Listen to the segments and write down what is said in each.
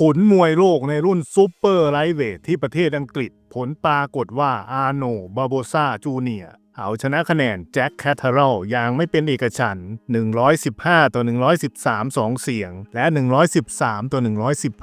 ผลมวยโลกในรุ่นซูเปอร์ไลท์เวทที่ประเทศอังกฤษ ผลปรากฏว่าอาโนบาโบซาจูเนียเอาชนะคะแนนแจ็คแคทเทอรัลอย่างไม่เป็นเอกฉันท์115 ต่อ 113 2 เสียง และ 113 ต่อ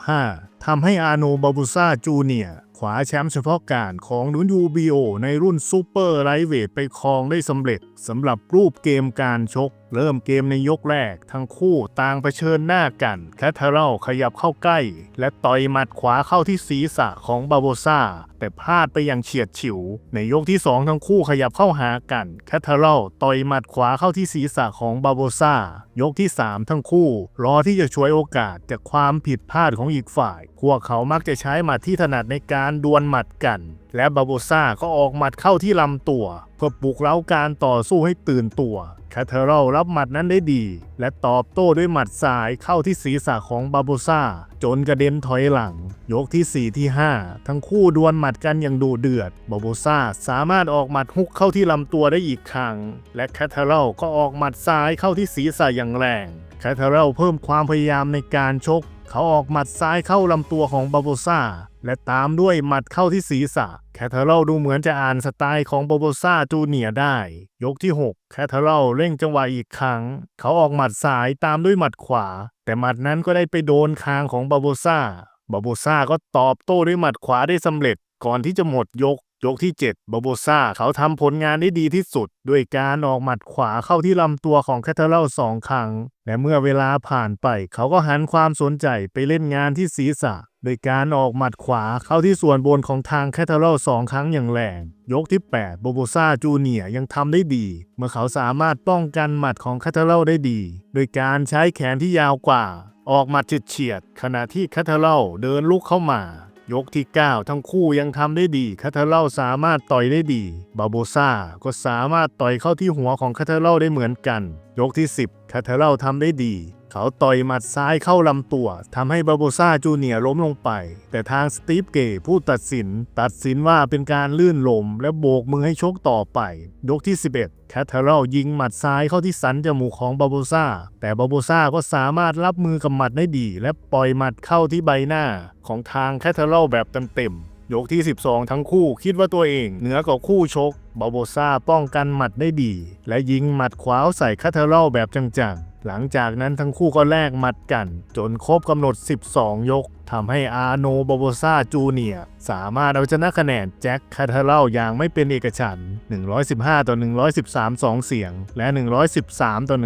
115 ทำให้อาโนบาโบซาจูเนียคว้าแชมป์เฉพาะการของนุนยูบีโอในรุ่นซูเปอร์ไลท์เวทไปครองได้สำเร็จสำหรับรูปเกมการชก เริ่มเกมในยกแรก ทั้งคู่ต่างเผชิญหน้ากันแคทเทอรัลขยับเข้าใกล้ และต่อยหมัดขวาเข้าที่ศีรษะของบาโบซ่า แต่พลาดไปอย่างเฉียดฉิว ในยกที่ 2 ทั้งคู่ขยับเข้าหากันแคทเทอรัลต่อยหมัดขวาเข้าที่ศีรษะของบาโบซ่ายกที่ 3 ทั้งคู่ รอที่จะช่วยโอกาสจากความผิดพลาดของอีกฝ่าย พวกเขามักจะใช้หมัดที่ถนัดในการดวลหมัดกัน และบาโบซ่าก็ออกหมัดเข้าที่ลำตัว เพื่อปลุกเร้าการต่อสู้ให้ตื่นตัว คาเทอรัลรับหมัดนั้นได้ดี และตอบโต้ด้วยหมัดซ้ายเข้าที่ศีรษะของบาโบซาจนกระเด็นถอยหลัง ยกที่ 4 ที่ 5 ทั้งคู่ดวลหมัดกันอย่างดุเดือด บาโบซาสามารถออกหมัดฮุกเข้าที่ลำตัวได้อีกครั้ง และคาเทอรัลก็ออกหมัดซ้ายเข้าที่ศีรษะอย่างแรงคาเทอรัลเพิ่มความพยายามในการชก เขาออกหมัดซ้ายเข้าลำตัวของบาโบซาและตามด้วยหมัดเข้าที่ศีรษะ แคทเทอรัลดูเหมือนจะอ่านสไตล์ของบาโบซาจูเนียได้ ยกที่ 6 แคทเทอรัลเร่งจังหวะอีกครั้ง เขาออกหมัดซ้ายตามด้วยหมัดขวา แต่หมัดนั้นก็ได้ไปโดนคางของบาโบซาบาโบซาก็ตอบโต้ด้วยหมัดขวาได้สำเร็จก่อนที่จะหมดยก ยกที่ 7 บาโบซาเขาทำผลงานได้ดีที่สุด ด้วยการออกหมัดขวาเข้าที่ลำตัวของแคทเทอรัลสองครั้ง และเมื่อเวลาผ่านไป เขาก็หันความสนใจไปเล่นงานที่ศีรษะ โดยการออกหมัดขวาเข้าที่ส่วนบนของทางแคทเทอรัลสองครั้งอย่างแรง ยกที่ 8 โบโบซาจูเนียยังทำได้ดี เมื่อเขาสามารถป้องกันหมัดของแคทเทอรัลได้ดี โดยการใช้แขนที่ยาวกว่า ออกหมัดเฉียดขณะที่แคทเทอรัลเดินลุกเข้ามา ยกที่ 9 ทั้งคู่ยังทำได้ดีคาเทาเล่าสามารถต่อยได้ดี บาโบซาก็สามารถต่อยเข้าที่หัวของคาเทาเล่าได้เหมือนกันยกที่ 10 คาทาเล่าทำได้ดี เขาต่อยหมัดซ้ายเข้าลำตัวทำให้บาโบซาจูเนียล้มลงไป แต่ทางสตีฟเกย์ผู้ตัดสิน ตัดสินว่าเป็นการลื่นลมและโบกมือให้ชกต่อไป ยกที่ 11แคทเทอรัลยิงหมัดซ้ายเข้าที่สันจมูกของบาโบซาแต่บาโบซาก็สามารถรับมือกับหมัดได้ดี และปล่อยหมัดเข้าที่ใบหน้าของทางแคทเทอรัลแบบเต็มๆ ยกที่ 12 ทั้งคู่คิดว่าตัวเอง เหนือกว่าคู่ชกบาโบซาป้องกันหมัดได้ดี และยิงหมัดขวาใส่คาเทอรัลแบบจังๆ หลังจากนั้นทั้งคู่ก็แลกหมัดกัน จนครบกำหนด 12 ยกทำให้อาโนบาโบซาจูเนียสามารถเอาชนะคะแนนแจ็คคทเทอรัลอย่างไม่เป็นเอกฉันท์115 ต่อ 113 2 เสียง และ 113 ต่อ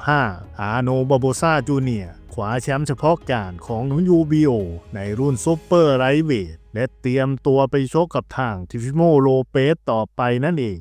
115 อาโนบาโบซาจูเนียคว้าแชมป์เฉพาะการของนุยูบีโอในรุ่นซูเปอร์ไลท์เวทและเตรียมตัวไปชกกับทางทิฟิโมโลเปสต่อไปนั่นเอง